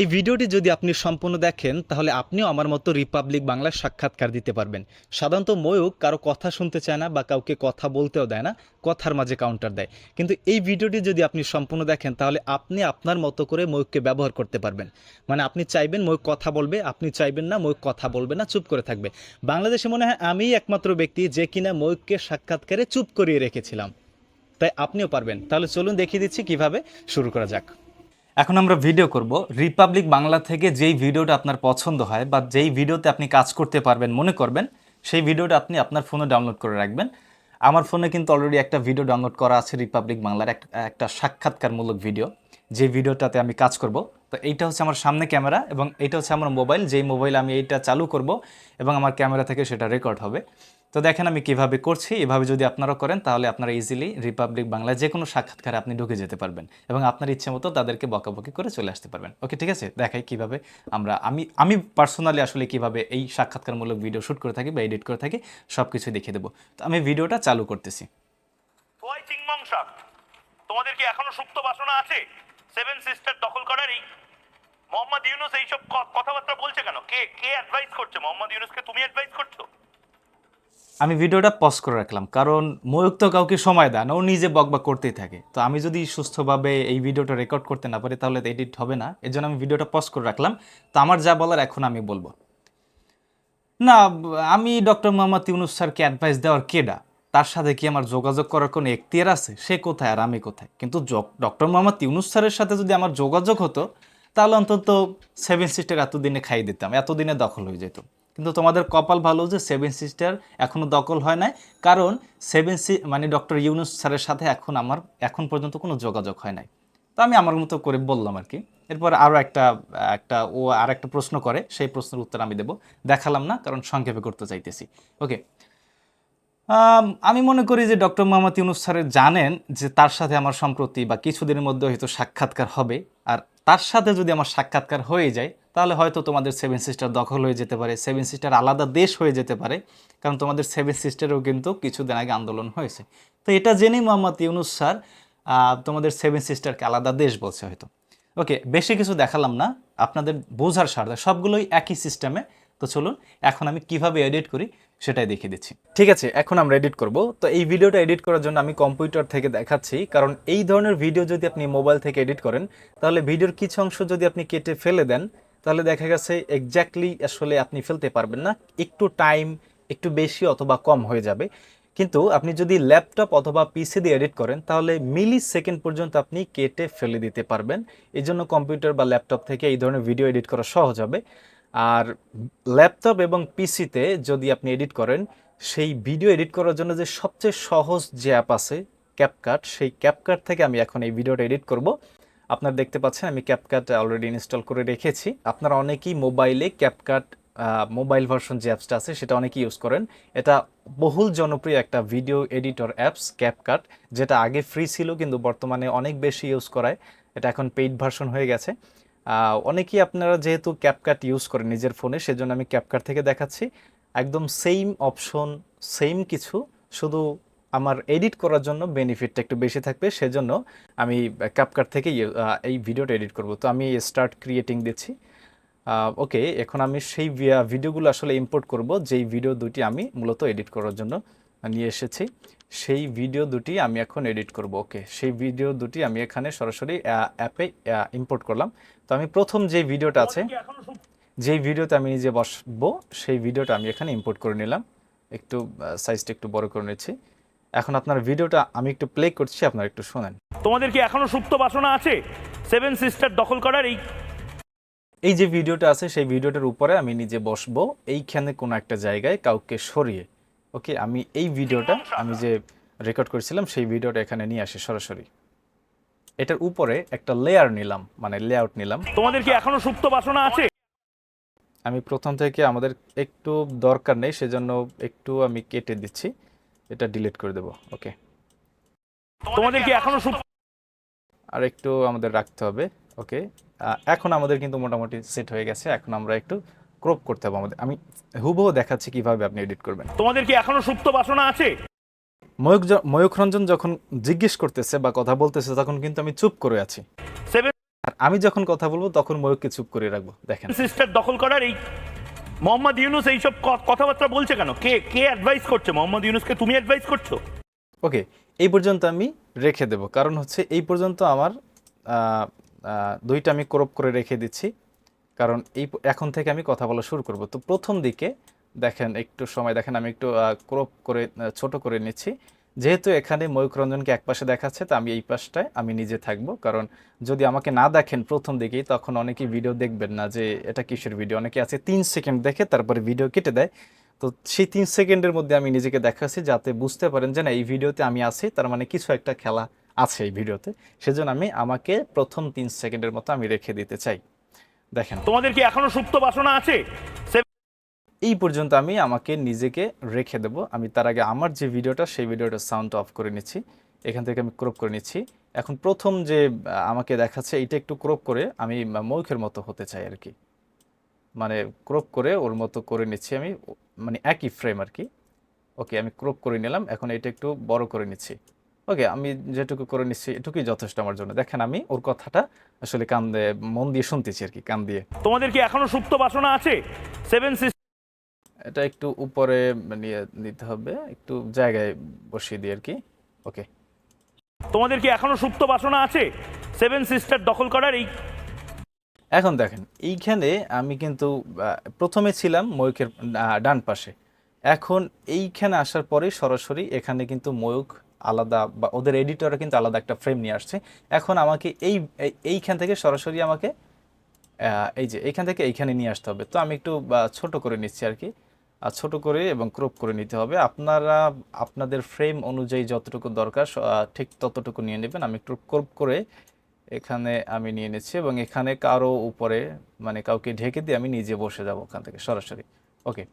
এই ভিডিওটি যদি আপনি সম্পূর্ণ দেখেন, তাহলে আপনিও আমার মতো রিপাবলিক বাংলার সাক্ষাৎকার দিতে পারবেন। সাধারণত ময়ূক কারও কথা শুনতে চায় না বা কাউকে কথা বলতেও দেয় না, কথার মাঝে কাউন্টার দেয়। কিন্তু এই ভিডিওটি যদি আপনি সম্পূর্ণ দেখেন, তাহলে আপনি আপনার মতো করে ময়ূককে ব্যবহার করতে পারবেন। মানে আপনি চাইবেন ময়ূক কথা বলবে, আপনি চাইবেন না ময়ূক কথা বলবে না, চুপ করে থাকবে। বাংলাদেশে মনে হয় আমিই একমাত্র ব্যক্তি যে কিনা ময়ূককে সাক্ষাৎকারে চুপ করিয়ে রেখেছিলাম। তাই আপনিও পারবেন। তাহলে চলুন দেখিয়ে দিচ্ছি কীভাবে শুরু করা যাক। এখন আমরা ভিডিও করব। রিপাবলিক বাংলা থেকে যেই ভিডিওটা আপনার পছন্দ হয় বা যেই ভিডিওতে আপনি কাজ করতে পারবেন মনে করবেন, সেই ভিডিওটা আপনি আপনার ফোনে ডাউনলোড করে রাখবেন। আমার ফোনে কিন্তু অলরেডি একটা ভিডিও ডাউনলোড করা আছে রিপাবলিক বাংলার এক- একটা সাক্ষাৎকারমূলক ভিডিও যে ভিডিওটাতে আমি কাজ করব। তো এইটা হচ্ছে আমার সামনে ক্যামেরা এবং এইটা হচ্ছে আমার মোবাইল যেই মোবাইল আমি এইটা চালু করব এবং আমার ক্যামেরা থেকে সেটা রেকর্ড হবে। তো দেখেন আমি কীভাবে করছি, এভাবে যদি আপনারা করেন তাহলে আপনারা ইজিলি রিপাবলিক বাংলায় যে কোনো সাক্ষাৎকারে আপনি ঢুকে যেতে পারবেন এবং আপনার ইচ্ছে মতো তাদেরকে বকাবকি করে চলে আসতে পারবেন। ওকে, ঠিক আছে? দেখাই কীভাবে আমরা, আমি আমি পার্সোনালি আসলে কীভাবে এই সাক্ষাৎকারমূলক ভিডিও শ্যুট করে থাকি বা এডিট করে থাকি সব কিছু দেখিয়ে দেবো। তো আমি ভিডিওটা চালু করতেছি। তোমাদের কি এখনও সুপ্ত বাসনা আছে? সেভেন সিস্টার দখল করার এই মোহাম্মদ ইউনুস এইসব কথাবার্তা বলছে কেন? কে কে অ্যাডভাইস করছে? মোহাম্মদ ইউনুসকে তুমি অ্যাডভাইস করছ? আমি ভিডিওটা পজ করে রাখলাম, কারণ ময়ূক তো কাউকে সময় দেয় না, ও নিজে বকবক করতেই থাকে। তো আমি যদি সুস্থভাবে এই ভিডিওটা রেকর্ড করতে না পারি, তাহলে তো এডিট হবে না। এর জন্য আমি ভিডিওটা পজ করে রাখলাম। তো আমার যা বলার এখন আমি বলব। না, আমি ডক্টর মোহাম্মদ ইউনুস স্যারকে অ্যাডভাইস দেওয়ার কেডা তার সাথে কি আমার যোগাযোগ করার কোনো এখতিয়ার আছে? সে কোথায় আর আমি কোথায়? কিন্তু ডক্টর মোহাম্মদ ইউনুস স্যারের সাথে যদি আমার যোগাযোগ হতো, তাহলে অন্তত সেভেন সিস্টার এতদিনে খাই দিতাম, এতদিনে দখল হয়ে যেত। কিন্তু তোমাদের কপাল ভালো যে সেভেন সিস্টার এখনও দখল হয় নাই। কারণ সেভেন সি মানে ডক্টর ইউনুস স্যারের সাথে এখন আমার, এখন পর্যন্ত কোনো যোগাযোগ হয় নাই। তো আমি আমার মতো করে বললাম আর কি। এরপর আরও একটা একটা ও আর একটা প্রশ্ন করে, সেই প্রশ্নের উত্তর আমি দেব। দেখালাম না, কারণ সংক্ষেপে করতে চাইতেছি। ওকে। আমি মনে করি যে ডক্টর মোহাম্মদ ইউনুস স্যারের জানেন যে তার সাথে আমার সম্প্রতি বা কিছুদিনের মধ্যে হয়তো সাক্ষাৎকার হবে। আর তার সাথে যদি আমার সাক্ষাৎকার হয়ে যায় তাহলে হয়তো তোমাদের সেভেন সিস্টার দখল হয়ে যেতে পারে। সেভেন সিস্টার আলাদা দেশ হয়ে যেতে পারে, কারণ তোমাদের সেভেন সিস্টারেও কিন্তু কিছুদিন আগে আন্দোলন হয়েছে। তো এটা জেনেই মোহাম্মদ ইউনুস স্যার তোমাদের সেভেন সিস্টারকে আলাদা দেশ বলছে হয়তো। ওকে, বেশি কিছু দেখালাম না, আপনাদের বোঝার স্বার্থে সবগুলোই একই সিস্টেমে তো চলুন, এখন আমি কীভাবে এডিট করি সেটাই দেখিয়ে দিচ্ছি। ঠিক আছে, এখন আমরা এডিট করব। তো এই ভিডিওটা এডিট করার জন্য আমি কম্পিউটার থেকে দেখাচ্ছি, কারণ এই ধরনের ভিডিও যদি আপনি মোবাইল থেকে এডিট করেন, তাহলে ভিডিওর কিছু অংশ যদি আপনি কেটে ফেলে দেন তাহলে দেখা গেছে এক্স্যাক্টলি আসলে আপনি ফেলতে পারবেন না। একটু টাইম একটু বেশি অথবা কম হয়ে যাবে। কিন্তু আপনি যদি ল্যাপটপ অথবা পিসি দিয়ে এডিট করেন, তাহলে মিলি সেকেন্ড পর্যন্ত আপনি কেটে ফেলে দিতে পারবেন। এই জন্য কম্পিউটার বা ল্যাপটপ থেকে এই ধরনের ভিডিও এডিট করা সহজ হবে। আর ল্যাপটপ এবং পিসিতে যদি আপনি এডিট করেন, সেই ভিডিও এডিট করার জন্য যে সবচেয়ে সহজ যে অ্যাপ আছে ক্যাপকাট সেই ক্যাপকাট থেকে আমি এখন এই ভিডিওটা এডিট করব। আপনারা দেখতে পাচ্ছেন, আমি ক্যাপকাট অলরেডি ইনস্টল করে রেখেছি। আপনারা অনেকেই মোবাইলে ক্যাপকাট মোবাইল ভার্সন যে অ্যাপসটা আছে, সেটা অনেকেই ইউজ করেন। এটা বহুল জনপ্রিয় একটা ভিডিও এডিটর অ্যাপস ক্যাপকাট যেটা আগে ফ্রি ছিল, কিন্তু বর্তমানে অনেক বেশি ইউজ করায়। এটা এখন পেইড ভার্সন হয়ে গেছে। অনেকেই আপনারা যেহেতু ক্যাপকাট ইউজ করেন নিজের ফোনে সেজন্য আমি ক্যাপকাট থেকে দেখাচ্ছি। একদম সেম অপশন সেম কিছু, শুধু আমার এডিট করার জন্য বেনিফিটটা একটু বেশি থাকবে সেজন্য আমি ক্যাপকাট থেকে এই ভিডিওটা এডিট করব। তো আমি স্টার্ট ক্রিয়েটিং দিচ্ছি। ওকে এখন আমি সেই ভিডিওগুলো আসলে ইম্পোর্ট করব যেই ভিডিও দুটি আমি মূলত এডিট করার জন্য নিয়ে এসেছি সেই ভিডিও দুটি আমি এখন এডিট করব ওকে সেই ভিডিও দুটি আমি এখানে সরাসরি অ্যাপে ইম্পোর্ট করলাম। তো আমি প্রথম যে ভিডিওটা আছে যেই ভিডিওতে আমি নিজে বসবো সেই ভিডিওটা আমি এখানে ইম্পোর্ট করে নিলাম। একটু সাইজটা একটু বড় করে নিচ্ছি। এখন আপনার ভিডিওটা আমি একটু প্লে করছি আপনারা একটু শোনেন। তোমাদের কি এখনও সুপ্ত বাসনা আছে? সেভেন সিস্টার দখল করার এই এই যে ভিডিওটা আছে সেই ভিডিওটার উপরে আমি নিজে বসবো। এইখানে কোনো একটা জায়গায় কাউকে সরিয়ে। ওকে আমি এই ভিডিওটা আমি যে রেকর্ড করেছিলাম সেই ভিডিওটা এখানে নিয়ে আসি সরাসরি। এটার উপরে একটা লেয়ার নিলাম মানে লেআউট নিলাম। তোমাদের কি এখনও সুপ্ত বাসনা আছে? আমি প্রথম থেকে আমাদের একটু দরকার নেই সেজন্য একটু আমি কেটে দিচ্ছি। এটা ডিলিট করে দেবো ওকে তোমাদের কি এখনও সুপ্ত আর একটু আমাদের রাখতে হবে ওকে এখন আমাদের কিন্তু মোটামুটি সেট হয়ে গেছে এখন আমরা একটু ক্রপ করতে হবে আমাদের। আমি হুবহু দেখাচ্ছি কীভাবে আপনি এডিট করবেন। তোমাদের কি এখনও সুপ্ত বাসনা আছে? ময়ূক রঞ্জন যখন জিজ্ঞেস করতেছে বা কথা বলতেছে তখন কিন্তু আমি চুপ করে আছি। আর আমি যখন কথা বলব তখন ময়ূককে চুপ করে রাখব দেখেন। সিস্টার দখল করার এই মোহাম্মদ ইউনুস এইসব কথাবার্তা বলছে কেন? কে কে অ্যাডভাইস করছে? মোহাম্মদ ইউনুসকে তুমি অ্যাডভাইস করছ? ওকে এই পর্যন্ত আমি রেখে দেব। কারণ হচ্ছে এই পর্যন্ত আমার দুইটা আমি ক্রপ করে রেখে দিচ্ছি। কারণ এই এখন থেকে আমি কথা বলা শুরু করব। তো প্রথম দিকে দেখেন, একটু সময় দেখেন, আমি একটু ক্রপ করে ছোট করে নিচ্ছি। যেহেতু এখানে ময়ূক রঞ্জনকে এক পাশে দেখাচ্ছে, তো আমি এই পাশটায় আমি নিজে থাকব। কারণ যদি আমাকে না দেখেন প্রথম দিকেই, তখন অনেকেই ভিডিও দেখবেন না যে এটা কিসের ভিডিও। অনেকে আছে তিন সেকেন্ড দেখে তারপরে ভিডিও কেটে দেয়। তো সেই তিন সেকেন্ডের মধ্যে আমি নিজেকে দেখাচ্ছি যাতে বুঝতে পারেন যে না, এই ভিডিওতে আমি আছি, তার মানে কিছু একটা খেলা আছে এই ভিডিওতে। সেজন্য আমি আমাকে প্রথম তিন সেকেন্ডের মতো আমি রেখে দিতে চাই। দেখেন। তোমাদের কি এখনও সুপ্ত বাসনা আছে? এই পর্যন্ত আমি আমাকে নিজেকে রেখে দেব। আমি তার আগে আমার যে ভিডিওটা, সেই ভিডিওটা সাউন্ড অফ করে নিচ্ছি। এখান থেকে আমি ক্রপ করে নিচ্ছি। এখন প্রথম যে আমাকে দেখাচ্ছে, এইটা একটু ক্রপ করে আমি মৌখের মতো হতে চাই আর কি। মানে ক্রপ করে ওর মতো করে নিচ্ছি আমি মানে একই ফ্রেম আর কি। ওকে, আমি ক্রপ করে নিলাম। এখন এটা একটু বড় করে নিচ্ছি। ওকে, আমি যেটুকু করে নিচ্ছি, এটুকুই যথেষ্ট আমার জন্য। দেখেন আমি ওর কথাটা আসলে কান দিয়ে, মন দিয়ে শুনতেছি আর কি, কান দিয়ে। তোমাদের কি এখনও সুপ্ত বাসনা আছে? সেভেন এটা একটু উপরে নিয়ে নিতে হবে একটু জায়গায় বসিয়ে দিই আর কি। ওকে তোমাদের কি এখনও সুপ্ত বাসনা আছে? সেভেন সিস্টার দখল করার এই এখন দেখেন এইখানে আমি কিন্তু প্রথমে ছিলাম ময়ূকের ডান পাশে। এখন এইখানে আসার পরে সরাসরি এখানে কিন্তু ময়ূক আলাদা বা ওদের এডিটররা কিন্তু আলাদা একটা ফ্রেম নিয়ে আসছে। এখন আমাকে এই এই- এইখান থেকে সরাসরি আমাকে এই যে এইখান থেকে এইখানে নিয়ে আসতে হবে। তো আমি একটু ছোট করে নিচ্ছি আর কি। ছোট করে এবং ক্রপ করে নিতে হবে। আপনারা আপনাদের ফ্রেম অনুযায়ী যতটুকু দরকার ঠিক ততটুকু নিয়ে নেবেন। আমি একটু ক্রপ করে এখানে আমি নিয়ে নিচ্ছি এবং এখানে কারও উপরে মানে কাউকে ঢেকে দিয়ে আমি নিজে বসে যাব ওখান থেকে সরাসরি। ওকে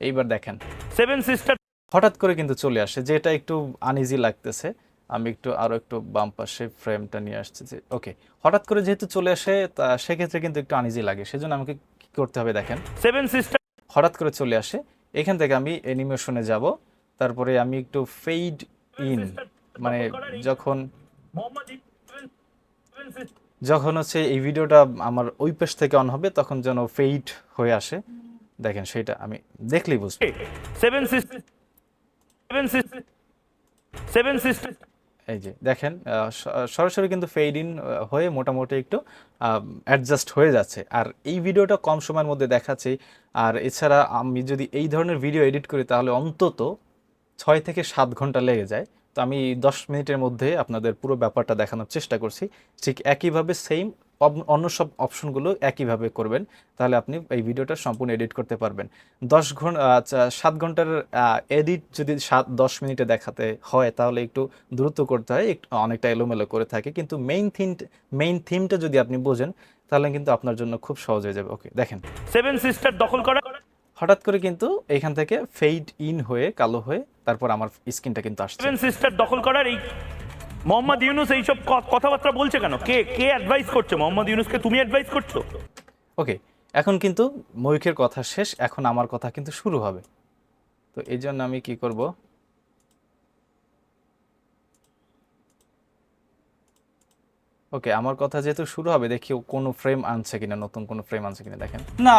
এইবার দেখেন। সেভেন সিস্টার হঠাৎ করে কিন্তু চলে আসে যেটা একটু আনইজি লাগতেছে। আমি একটু আরও একটু বাম পাশে ফ্রেমটা নিয়ে আসছি যে ওকে হঠাৎ করে যেহেতু চলে আসে তা সেক্ষেত্রে কিন্তু একটু আনইজি লাগে। সেজন্য আমাকে কি করতে হবে দেখেন। সেভেন সিস্টার হঠাৎ করে চলে আসে, এখান থেকে আমি অ্যানিমেশনে যাব। তারপরে আমি একটু ফেড ইন মানে যখন যখন হচ্ছে এই ভিডিওটা আমার ওই পেজ থেকে অন হবে, তখন যেন ফেড হয়ে আসে। দেখেন সেটা আমি দেখলেই বুঝব সেভেন সেভেন সেভেন এই যে, দেখেন সরাসরি কিন্তু ফেড ইন হয়ে মোটামুটি একটু অ্যাডজাস্ট হয়ে যাচ্ছে। আর এই ভিডিওটা কম সময়ের মধ্যে দেখাচ্ছে। আর এছাড়া আমি যদি এই ধরনের ভিডিও এডিট করি, তাহলে অন্তত ছয় থেকে সাত ঘণ্টা লেগে যায়। তো আমি দশ মিনিটের মধ্যে আপনাদের পুরো ব্যাপারটা দেখানোর চেষ্টা করছি। ঠিক একইভাবে সেম অন্য সব অপশনগুলো একইভাবে করবেন তাহলে আপনি এই ভিডিওটা সম্পূর্ণ এডিট করতে পারবেন। দশ ঘণ্টা সাত ঘণ্টার এডিট যদি সাত দশ মিনিটে দেখাতে হয় তাহলে একটু দ্রুত করতে হয় একটু অনেকটা এলোমেলো করে থাকে কিন্তু মেইন থিম মেইন থিমটা যদি আপনি বোঝেন তাহলে কিন্তু আপনার জন্য খুব সহজ হয়ে যাবে। ওকে দেখেন। সেভেন সিস্টার দখল করা। হঠাৎ করে কিন্তু এখান থেকে ফেড ইন হয়ে কালো হয়ে তারপর আমার স্কিনটা কিন্তু আসছে। সেভেন সিস্টার দখল করার এই মোহাম্মদ ইউনুস এইসব কথাবার্তা বলছে কেন? কে কে অ্যাডভাইস করছে? মোহাম্মদ ইউনুসকে তুমি অ্যাডভাইস করছ? ওকে এখন কিন্তু ময়ূখের কথা শেষ এখন আমার কথা কিন্তু শুরু হবে। তো এই জন্য আমি কি করব? ওকে আমার কথা যেহেতু শুরু হবে দেখি ও কোনো ফ্রেম আনছে কিনা নতুন কোনো ফ্রেম আনছে কিনা দেখেন। না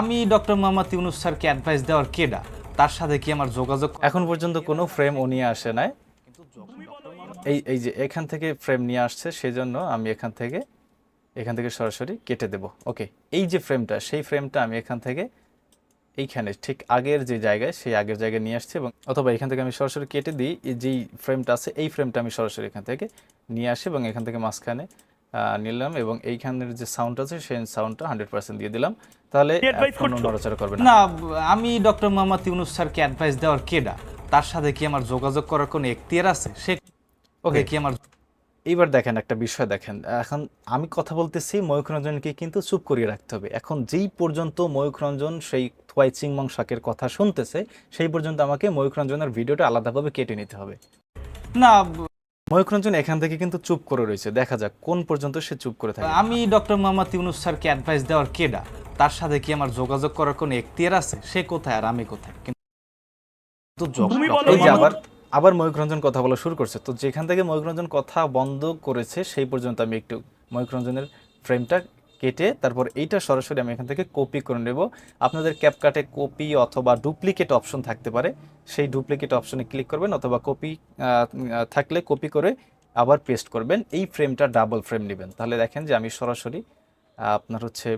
আমি ডক্টর মোহাম্মদ ইউনুস স্যারকে অ্যাডভাইস দেওয়ার কেডা তার সাথে কি আমার যোগাযোগ এখন পর্যন্ত কোনো ফ্রেম ও নিয়ে আসে নাই। এই এই যে এখান থেকে ফ্রেম নিয়ে আসছে সেজন্য আমি এখান থেকে এখান থেকে সরাসরি কেটে দেব। ওকে এই যে ফ্রেমটা সেই ফ্রেমটা আমি এখান থেকে এইখানে ঠিক আগের যে জায়গায় সেই আগের জায়গায় নিয়ে আসছে এবং অথবা এখান থেকে আমি সরাসরি কেটে দিই এই যেই ফ্রেমটা আছে এই ফ্রেমটা আমি সরাসরি এখান থেকে নিয়ে আসি এবং এখান থেকে মাঝখানে নিলাম এবং এইখানের যে সাউন্ড আছে সেই সাউন্ডটা হান্ড্রেড পার্সেন্ট দিয়ে দিলাম। তাহলে? নড়াচড়া করবে না। না আমি ডক্টর মোহাম্মদ ইউনুস স্যারকে অ্যাডভাইস দেওয়ার কেডা তার সাথে কি আমার যোগাযোগ করার কোনো এখতিয়ার আছে? সে ওকে কি আমার এইবার দেখেন একটা বিষয় দেখেন। এখন আমি কথা বলতেছি ময়ূখ রঞ্জনকে কিন্তু চুপ করিয়ে রাখতে হবে। এখন যেই পর্যন্ত ময়ূখ রঞ্জন সেই থোয়াই চিংমং শাকের কথা শুনতেছে সেই পর্যন্ত আমাকে ময়ূখ রঞ্জনের ভিডিওটা আলাদাভাবে কেটে নিতে হবে। না ময়ূখ রঞ্জন এখান থেকে কিন্তু চুপ করে রয়েছে। দেখা যাক কোন পর্যন্ত সে চুপ করে থাকে। আমি ডক্টর মোহাম্মদ ইউনুস স্যারকে অ্যাডভাইস দেওয়ার কেডা তার সাথে কি আমার যোগাযোগ করার কোনো এখতিয়ার আছে? সে কোথায় আর আমি কোথায়? কিন্তু আবার আবার ময়ূখ রঞ্জন কথা বলা শুরু করছে। তো যেখান থেকে ময়ূখ রঞ্জন কথা বন্ধ করেছে সেই পর্যন্ত আমি একটু ময়ূখ রঞ্জনের ফ্রেমটা কেটে তারপর এইটা সরাসরি আমি এখান থেকে কপি করে নেব। আপনাদের ক্যাপকাটে কপি অথবা ডুপ্লিকেট অপশন থাকতে পারে। সেই ডুপ্লিকেট অপশনে ক্লিক করবেন অথবা কপি থাকলে কপি করে আবার পেস্ট করবেন। এই ফ্রেমটা ডাবল ফ্রেম নেবেন। তাহলে দেখেন যে আমি সরাসরি আপনার হচ্ছে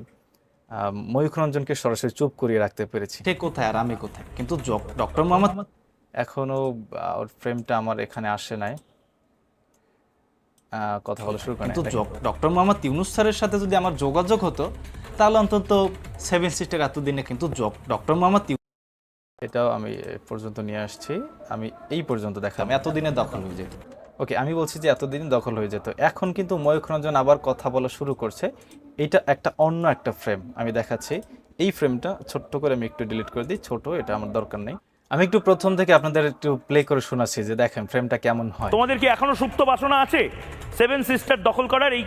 আহ, ময়ূখ রঞ্জনকে সরাসরি চুপ করিয়ে রাখতে পেরেছি। সে কোথায় আর আমি কোথায়? কিন্তু ডক্টর মোহাম্মদ এখনও আহ, ওর ফ্রেমটা আমার এখানে আসে নাই। কথা বলা শুরু করে কিন্তু ডক্টর মোহাম্মদ ইউনুস স্যারের সাথে যদি আমার যোগাযোগ হতো তাহলে অন্তত সেভেন সিস্টার এতদিনে কিন্তু ডক্টর মোহাম্মদ এটাও আমি পর্যন্ত নিয়ে আসছি। আমি এই পর্যন্ত দেখালাম এতদিনে দখল হয়ে যেত। ওকে আমি বলছি যে এতদিন দখল হয়ে যেত। এখন কিন্তু ময়ূখ রঞ্জন আবার কথা বলা শুরু করছে। এটা একটা অন্য একটা ফ্রেম আমি দেখাচ্ছি। এই ফ্রেমটা ছোট্ট করে আমি একটু ডিলিট করে দিই। ছোট এটা আমার দরকার নেই। আমি একটু প্রথম থেকে আপনাদের একটু প্লে করে শোনাচ্ছি যে দেখেন ফ্রেমটা কেমন হয়। তোমাদের কি এখনও সুপ্ত বাসনা আছে? সেভেন সিস্টার দখল করার এই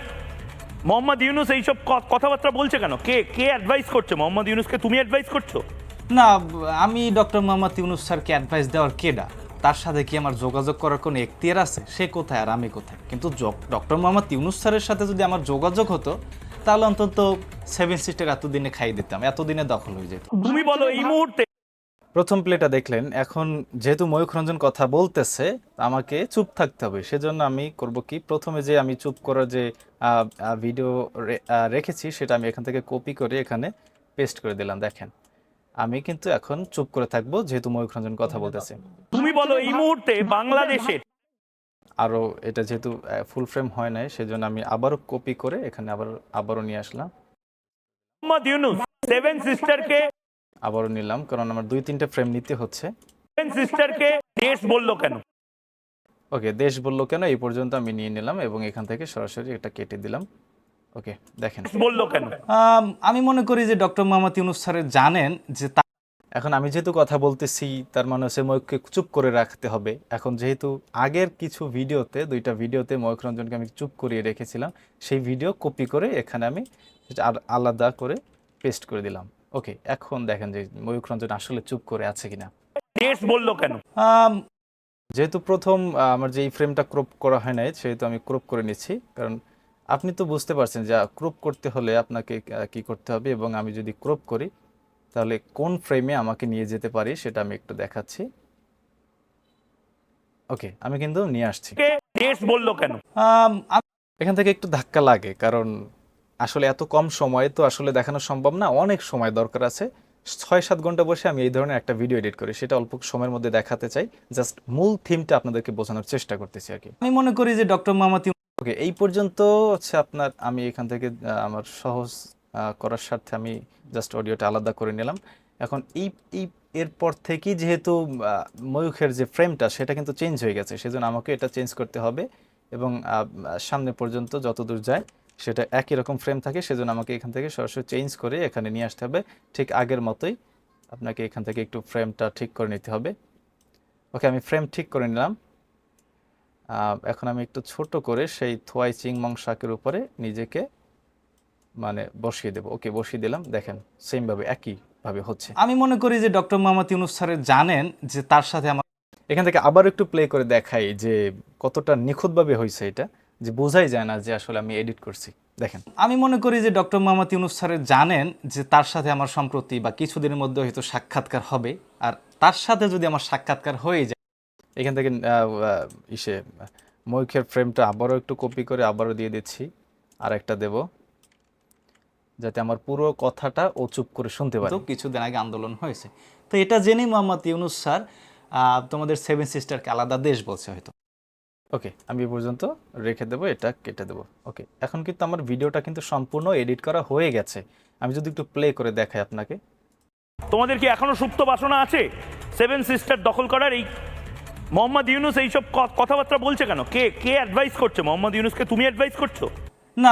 মোহাম্মদ ইউনুস এইসব কথাবার্তা বলছে কেন? কে কে অ্যাডভাইস করছে? মোহাম্মদ ইউনুসকে তুমি অ্যাডভাইস করছ? না আমি ডক্টর মোহাম্মদ ইউনুস স্যারকে অ্যাডভাইস দেওয়ার কেডা তার সাথে কি আমার যোগাযোগ করার কোনো এখতিয়ার আছে? সে কোথায় আর আমি কোথায়? কিন্তু ডক্টর মোহাম্মদ ইউনুস স্যারের সাথে যদি আমার যোগাযোগ হতো তাহলে অন্তত সেভেন সিস্টার এতদিনে খাই দিতাম এতদিনে দখল হয়ে যেত। তুমি বলো এই মুহূর্তে প্রথম প্লেটা দেখলেন এখন যেহেতু ময়ূখ রঞ্জন কথা বলতেছে আমাকে চুপ থাকতে হবে। সেজন্য আমি করব কি? প্রথমে যে আমি চুপ করার যে ভিডিও রেখেছি সেটা আমি এখান থেকে কপি করে এখানে পেস্ট করে দিলাম দেখেন। আমি কিন্তু এখন চুপ করে থাকব যেহেতু ময়ূখ রঞ্জন কথা বলতেছে। তুমি বলো এই মুহূর্তে বাংলাদেশের আরও এটা যেহেতু ফুল ফ্রেম হয় নাই সেজন্য আমি আবারও কপি করে এখানে আবার আবারও নিয়ে আসলাম। মোহাম্মদ ইউনুস সেভেন সিস্টারকে আবারও নিলাম কারণ আমার দুই তিনটে ফ্রেম নিতে হচ্ছে। সিস্টারকে দেশ বলল কেন? ওকে দেশ বলল কেন? এই পর্যন্ত আমি নিয়ে নিলাম এবং এখান থেকে সরাসরি এটা কেটে দিলাম। ওকে দেখেন। বলল কেন? আমি মনে করি যে ডক্টর মোহাম্মদ ইউনুস স্যারের জানেন যে তা- এখন আমি যেহেতু কথা বলতেছি তার মানে হচ্ছে ময়ূককে চুপ করে রাখতে হবে। এখন যেহেতু আগের কিছু ভিডিওতে দুইটা ভিডিওতে ময়ূক রঞ্জনকে আমি চুপ করিয়ে রেখেছিলাম সেই ভিডিও কপি করে এখানে আমি আর আলাদা করে পেস্ট করে দিলাম। ওকে এখন দেখেন যে ময়ূক রঞ্জন আসলে চুপ করে আছে কিনা। বলল কেন? যেহেতু প্রথম আমার যে এই ফ্রেমটা ক্রপ করা হয় নাই সেহেতু আমি ক্রপ করে নিচ্ছি। কারণ আপনি তো বুঝতে পারছেন যে ক্রপ করতে হলে আপনাকে কি করতে হবে এবং আমি যদি ক্রপ করি তাহলে কোন ফ্রেমে আমাকে নিয়ে যেতে পারি সেটা আমি একটু দেখাচ্ছি। ওকে আমি কিন্তু নিয়ে আসছি। বলল কেন? এখান থেকে একটু ধাক্কা লাগে কারণ আসলে এত কম সময়ে তো আসলে দেখানো সম্ভব না। অনেক সময় দরকার আছে। ছয় সাত ঘণ্টা বসে আমি এই ধরনের একটা ভিডিও এডিট করি। সেটা অল্প সময়ের মধ্যে দেখাতে চাই। জাস্ট মূল থিমটা আপনাদেরকে বোঝানোর চেষ্টা করতেছি আর কি। আমি মনে করি যে ডক্টর ইউনুস ওকে, এই পর্যন্ত হচ্ছে আপনার আমি এখান থেকে আমার সহজ করার স্বার্থে আমি জাস্ট অডিওটা আলাদা করে নিলাম। এখন এই এই এরপর থেকেই যেহেতু ময়ূখের যে ফ্রেমটা, সেটা কিন্তু চেঞ্জ হয়ে গেছে। সেজন্য আমাকে এটা চেঞ্জ করতে হবে এবং সামনে পর্যন্ত যতদূর যায় সেটা একই রকম ফ্রেম থাকে সেজন্য আমাকে এখান থেকে সরাসরি চেঞ্জ করে এখানে নিয়ে আসতে হবে। ঠিক আগের মতোই আপনাকে এখান থেকে একটু ফ্রেমটা ঠিক করে নিতে হবে। ওকে আমি ফ্রেম ঠিক করে নিলাম। এখন আমি একটু ছোট করে সেই থোয়াই চিংমং শাকের উপরে নিজেকে মানে বসিয়ে দেবো। ওকে বসিয়ে দিলাম। দেখেন সেমভাবে একইভাবে হচ্ছে। আমি মনে করি যে ডক্টর মোহাম্মদ ইউনুস স্যারের জানেন যে তার সাথে আমার এখান থেকে আবার একটু প্লে করে দেখাই যে কতটা নিখুঁতভাবে হয়েছে এটা। যে বোঝাই যায় না যে আসলে আমি এডিট করছি। দেখেন, আমি মনে করি যে ডক্টর মোহাম্মদ ইউনুস জানেন যে তার সাথে আমার সম্প্রতি বা কিছুদিনের মধ্যে হয়তো সাক্ষাৎকার হবে। আর তার সাথে যদি আমার সাক্ষাৎকার হয়ে যায়, এখান থেকে ইসে ময়ূখের ফ্রেমটা আবারও একটু কপি করে আবারও দিয়ে দিচ্ছি। আর একটা দেব, যাতে আমার পুরো কথাটা ও চুপ করে শুনতে পারে। কিছুদিন আগে আন্দোলন হয়েছে। তো এটা জেনেই মোহাম্মদ ইউনুস স্যার তোমাদের সেভেন সিস্টারকে আলাদা দেশ বলছে হয়তো। ওকে আমি এ পর্যন্ত রেখে দেবো এটা কেটে দেবো। ওকে এখন কিন্তু আমার ভিডিওটা কিন্তু সম্পূর্ণ এডিট করা হয়ে গেছে। আমি যদি একটু প্লে করে দেখাই আপনাকে। তোমাদের কি এখনও সুপ্ত বাসনা আছে? সেভেন সিস্টার দখল করার এই মোহাম্মদ ইউনুস এইসব ক- কথাবার্তা বলছে কেন? কে কে অ্যাডভাইস করছে? মোহাম্মদ ইউনুসকে তুমি অ্যাডভাইস করছ? না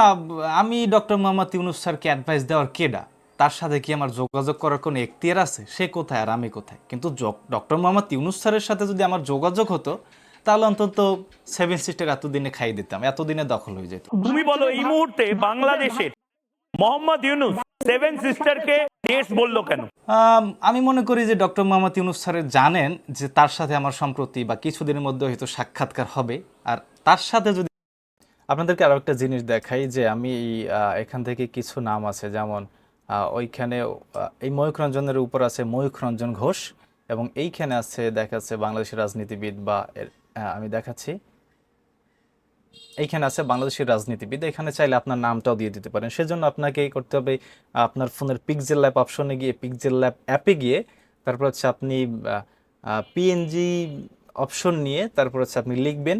আমি ডক্টর মোহাম্মদ ইউনুস স্যারকে অ্যাডভাইস দেওয়ার কেডা তার সাথে কি আমার যোগাযোগ করার কোনো এখতিয়ার আছে? সে কোথায় আর আমি কোথায়? কিন্তু ডক্টর মোহাম্মদ ইউনুস স্যারের সাথে যদি আমার যোগাযোগ হতো তাহলে অন্তত সেভেন সিস্টার এতদিনে খাই দিতাম এতদিনে দখল হয়ে যেত। তুমি বলো এই মুহূর্তে বাংলাদেশের মোহাম্মদ ইউনুস সেভেন সিস্টারকে দেশ বলল কেন? আমি মনে করি যে ডক্টর মোহাম্মদ ইউনুস স্যারের জানেন যে তার সাথে আমার সম্প্রতি বা কিছুদিনের মধ্যে হয়তো সাক্ষাৎকার হবে। আর তার সাথে যদি আপনাদেরকে আরও একটা জিনিস দেখাই যে আমি আহ, এখান থেকে কিছু নাম আছে যেমন আহ, ওইখানে এই ময়ূখ রঞ্জনের উপর আছে ময়ূখ রঞ্জন ঘোষ এবং এইখানে আছে দেখাচ্ছে বাংলাদেশের রাজনীতিবিদ বা আমি দেখাচ্ছি। এইখানে আছে বাংলাদেশের রাজনীতিবিদ। এখানে চাইলে আপনার নামটাও দিয়ে দিতে পারেন। সেজন্য আপনাকে করতে হবে, আপনার ফোনের পিকজেল ল্যাব অপশনে গিয়ে পিকজেল ল্যাব অ্যাপে গিয়ে, তারপর হচ্ছে আপনি পিএনজি অপশন নিয়ে, তারপর হচ্ছে আপনি লিখবেন।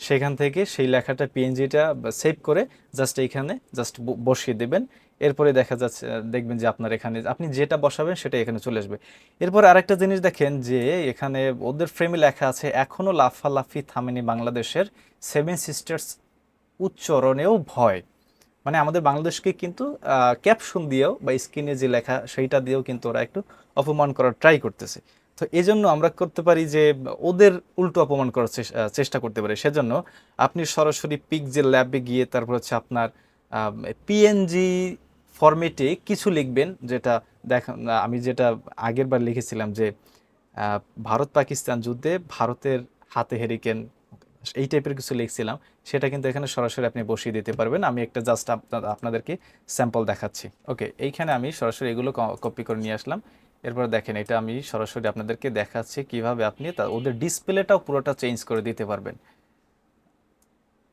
সেখান থেকে সেই লেখাটা পিএনজিটা সেভ করে জাস্ট এইখানে জাস্ট বসিয়ে দেবেন। এরপরে দেখা যাচ্ছে দেখবেন যে আপনার এখানে, আপনি যেটা বসাবেন সেটা এখানে চলে আসবে। এরপর আরেকটা জিনিস দেখেন যে এখানে ওদের ফ্রেমে লেখা আছে এখনও লাফালাফি থামেনি বাংলাদেশের সেভেন সিস্টার্স উচ্চারণেও ভয়। মানে আমাদের বাংলাদেশকে কিন্তু ক্যাপশন দিয়েও বা স্ক্রিনে যে লেখা সেইটা দিয়েও কিন্তু ওরা একটু অপমান করার ট্রাই করতেছে। তো এই জন্য আমরা করতে পারি যে ওদের উল্টো অপমান করার চেষ্টা করতে পারি। সেজন্য আপনি সরাসরি পিকজেল ল্যাবে গিয়ে তারপর হচ্ছে আপনার পিএনজি ফরম্যাটে কিছু লিখবেন যেটা দেখা, আমি যেটা আগের বার লিখেছিলাম যে ভারত পাকিস্তান যুদ্ধে ভারতের হাতে হেরিকেন এই টাইপের কিছু লিখছিলাম। সেটা কিন্তু এখানে সরাসরি আপনি বসিয়ে দিতে পারবেন। আমি একটা জাস্ট আপনাদেরকে স্যাম্পল দেখাচ্ছি। ওকে এইখানে আমি সরাসরি এগুলো কপি করে নিয়ে আসলাম। এরপর দেখেন, এটা আমি সরাসরি আপনাদেরকে দেখাচ্ছি কীভাবে আপনি তা, ওদের ডিসপ্লেটাও পুরোটা চেঞ্জ করে দিতে পারবেন।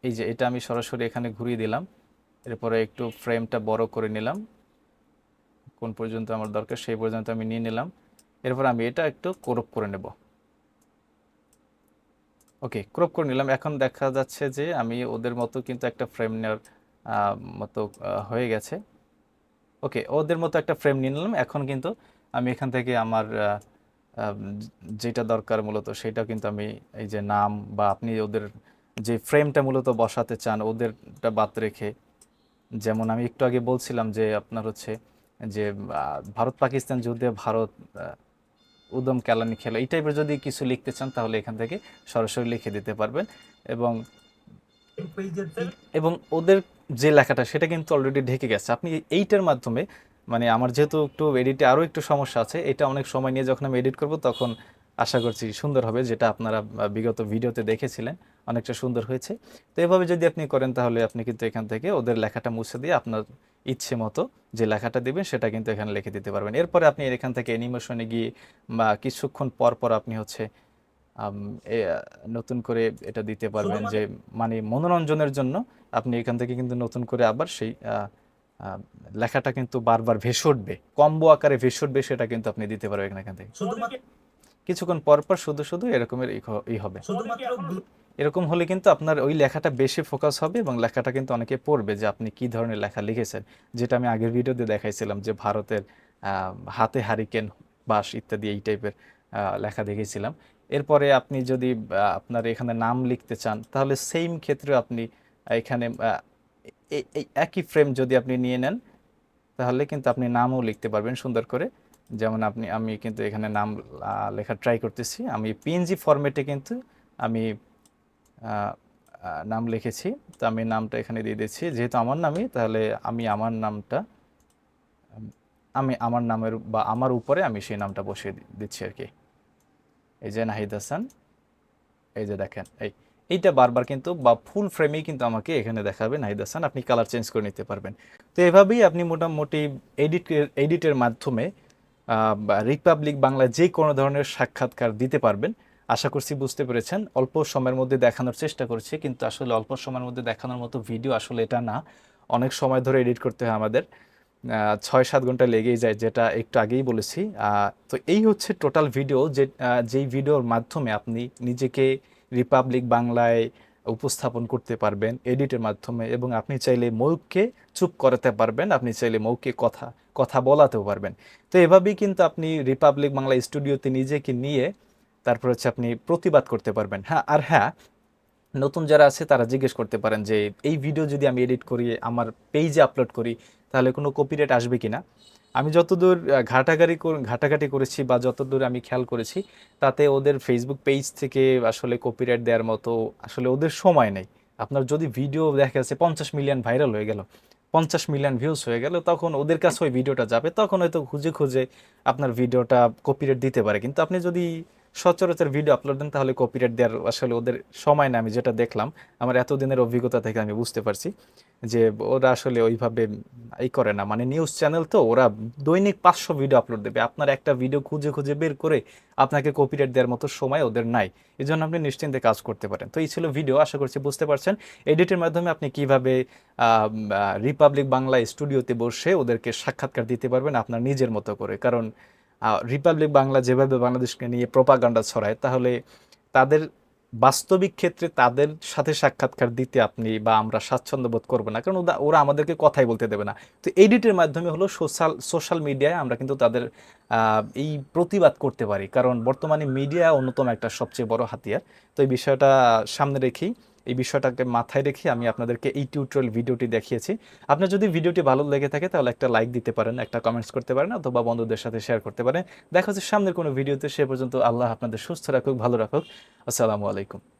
এই যে, এটা আমি সরাসরি এখানে ঘুরিয়ে দিলাম। এরপরে একটু ফ্রেমটা বড় করে নিলাম। কোন পর্যন্ত আমার দরকার সেই পর্যন্ত আমি নিয়ে নিলাম। এরপর আমি এটা একটু ক্রপ করে নেব। ওকে ক্রপ করে নিলাম। এখন দেখা যাচ্ছে যে আমি ওদের মতো কিন্তু একটা ফ্রেম নেওয়ার মতো হয়ে গেছে। ওকে ওদের মতো একটা ফ্রেম নিয়ে নিলাম। এখন কিন্তু আমি এখান থেকে আমার যেটা দরকার মূলত সেটা কিন্তু আমি এই যে নাম বা আপনি ওদের যে ফ্রেমটা মূলত বসাতে চান, ওদেরটা বাদ রেখে যেমন আমি একটু আগে বলছিলাম যে আপনার হচ্ছে যে ভারত পাকিস্তান যুদ্ধে ভারত উদম কেলানি খেলা, এই টাইপের যদি কিছু লিখতে চান তাহলে এখান থেকে সরাসরি লিখে দিতে পারবেন। এবং এবং ওদের যে লেখাটা সেটা কিন্তু অলরেডি ঢেকে গেছে। আপনি এইটার মাধ্যমে মানে আমার যেহেতু একটু এডিটে আরও একটু সমস্যা আছে, এটা অনেক সময় নিয়ে যখন আমি এডিট করব তখন আশা করছি সুন্দর হবে যেটা আপনারা বিগত ভিডিওতে দেখেছিলেন অনেকটা সুন্দর হয়েছে। তো এভাবে যদি আপনি করেন তাহলে আপনি কিন্তু এখান থেকে ওদের লেখাটা মুছে দিয়ে আপনার ইচ্ছে মতো যে লেখাটা দিবেন সেটা কিন্তু এখানে লিখে দিতে পারবেন। এরপরে আপনি এখান থেকে অ্যানিমেশনে গিয়ে বা কিছুক্ষণ পর পর আপনি হচ্ছে নতুন করে এটা দিতে পারবেন যে মানে মনোরঞ্জনের জন্য আপনি এখান থেকে কিন্তু নতুন করে আবার সেই লেখাটা কিন্তু বারবার ভেসে উঠবে কম্বো আকারে ভেসে উঠবে সেটা কিন্তু আপনি দিতে পারবেন এখান থেকে। কিছুক্ষণ পর পর শুধু শুধু এরকমের ই হবে। এরকম হলে কিন্তু আপনার ওই লেখাটা বেশি ফোকাস হবে এবং লেখাটা কিন্তু অনেকে পড়বে যে আপনি কি ধরনের লেখা লিখেছেন। যেটা আমি আগের ভিডিওতে দেখাইছিলাম যে ভারতের হাতে হারিকেন বাস ইত্যাদি এই টাইপের লেখা দেখেছিলাম। এরপরে আপনি যদি আপনার এখানে নাম লিখতে চান তাহলে সেম ক্ষেত্রে আপনি এখানে এই একই ফ্রেম যদি আপনি নিয়ে নেন তাহলে কিন্তু আপনি নামও লিখতে পারবেন সুন্দর করে। যেমন আপনি, আমি কিন্তু এখানে নাম লেখা ট্রাই করতেছি। আমি পিএনজি ফরম্যাটে কিন্তু আমি নাম লিখেছি। তো আমি নামটা এখানে দিয়ে দিচ্ছি যেহেতু আমার নামই, তাহলে আমি আমার নামটা, আমি আমার নামের বা আমার উপরে আমি সেই নামটা বসিয়ে দিচ্ছি আর কি। এই যে নাহিদ হাসান, এই যে দেখেন, এই, এইটা বারবার কিন্তু বা ফুল ফ্রেমেই কিন্তু আমাকে এখানে দেখাবে নাহিদ হাসান। আপনি কালার চেঞ্জ করে নিতে পারবেন। তো এভাবেই আপনি মোটামুটি এডিট এডিটের মাধ্যমে রিপাবলিক বাংলা যে কোনো ধরনের সাক্ষাৎকার দিতে পারবেন। আশা করছি বুঝতে পেরেছেন। অল্প সময়ের মধ্যে দেখানোর চেষ্টা করছি, কিন্তু আসলে অল্প সময়ের মধ্যে দেখানোর মতো ভিডিও আসলে এটা না। অনেক সময় ধরে এডিট করতে হয় আমাদের। ছয় সাত ঘণ্টা লেগেই যায়, যেটা একটু আগেই বলেছি। তো এই হচ্ছে টোটাল ভিডিও যে যেই ভিডিওর মাধ্যমে আপনি নিজেকে রিপাবলিক বাংলায় উপস্থাপন করতে পারবেন এডিটের মাধ্যমে এবং আপনি চাইলে মৌখকে চুপ করাতে পারবেন, আপনি চাইলে মৌখকে কথা কথা বলাতেও পারবেন। তো এভাবেই কিন্তু আপনি রিপাবলিক বাংলা স্টুডিওতে নিজেকে নিয়ে তারপর হচ্ছে আপনি প্রতিবাদ করতে পারবেন। হ্যাঁ আর হ্যাঁ নতুন যারা আছে তারা জিজ্ঞেস করতে পারেন যে, এই ভিডিও যদি আমি এডিট করি, আমার পেজে আপলোড করি, তাহলে কোনো কপিরাইট আসবে কিনা? আমি যতদূর ঘাটাঘাটি ঘাটাঘাটি করেছি বা যতদূর আমি খেয়াল করেছি, তাতে ওদের ফেসবুক পেজ থেকে আসলে কপিরাইট দেওয়ার মতো আসলে ওদের সময় নেই। আপনার যদি ভিডিও দেখা যাচ্ছে পঞ্চাশ মিলিয়ন ভাইরাল হয়ে গেল, পঞ্চাশ মিলিয়ন ভিউজ হয়ে গেল, তখন ওদের কাছে ওই ভিডিওটা যাবে, তখন হয়তো খুঁজে খুঁজে আপনার ভিডিওটা কপিরাইট দিতে পারে। কিন্তু আপনি যদি সচরাচর ভিডিও আপলোড দেন, তাহলে কপিরাইট দেওয়ার আসলে ওদের সময় না আমি যেটা দেখলাম। আমার এতদিনের অভিজ্ঞতা থেকে আমি বুঝতে পারছি। যে ওরা আসলে ওইভাবে এই করে না। মানে নিউজ চ্যানেল তো, ওরা দৈনিক পাঁচশো ভিডিও আপলোড দেবে। আপনার একটা ভিডিও খুঁজে খুঁজে বের করে আপনাকে কপিরাইট দেওয়ার মতো সময় ওদের নাই। এই জন্য আপনি নিশ্চিন্তে কাজ করতে পারেন। তো এই ছিল ভিডিও আশা করছি বুঝতে পারছেন। এডিটের মাধ্যমে আপনি কীভাবে রিপাবলিক বাংলা স্টুডিওতে বসে ওদেরকে সাক্ষাৎকার দিতে পারবেন আপনার নিজের মতো করে। কারণ রিপাবলিক বাংলা যেভাবে বাংলাদেশকে নিয়ে প্রপাগান্ডা ছড়ায়, তাহলে তাদের বাস্তবিক ক্ষেত্রে তাদের সাথে সাক্ষাৎকার দিতে আপনি বা আমরা স্বাচ্ছন্দ্য বোধ করব না। কারণ ওরা- আমাদেরকে কথাই বলতে দেবে না। তো এডিটের মাধ্যমে হলো সোশ্যাল সোশ্যাল মিডিয়ায় আমরা কিন্তু তাদের এই প্রতিবাদ করতে পারি। কারণ বর্তমানে মিডিয়া অন্যতম একটা সবচেয়ে বড় হাতিয়ার। তো এই বিষয়টা সামনে রেখেই এই বিষয়টাকে মাথায় রেখে আমি আপনাদেরকে এই টিউটোরিয়াল ভিডিওটি দেখিয়েছি। আপনার যদি ভিডিওটি ভালো লেগে থাকে, তাহলে একটা লাইক দিতে পারেন, একটা কমেন্টস করতে পারেন, অথবা বন্ধুদের সাথে শেয়ার করতে পারেন। দেখা হচ্ছে সামনের কোনো ভিডিওতে সে পর্যন্ত আল্লাহ আপনাদের সুস্থ রাখুক, ভালো রাখুক। আসসালামু আলাইকুম।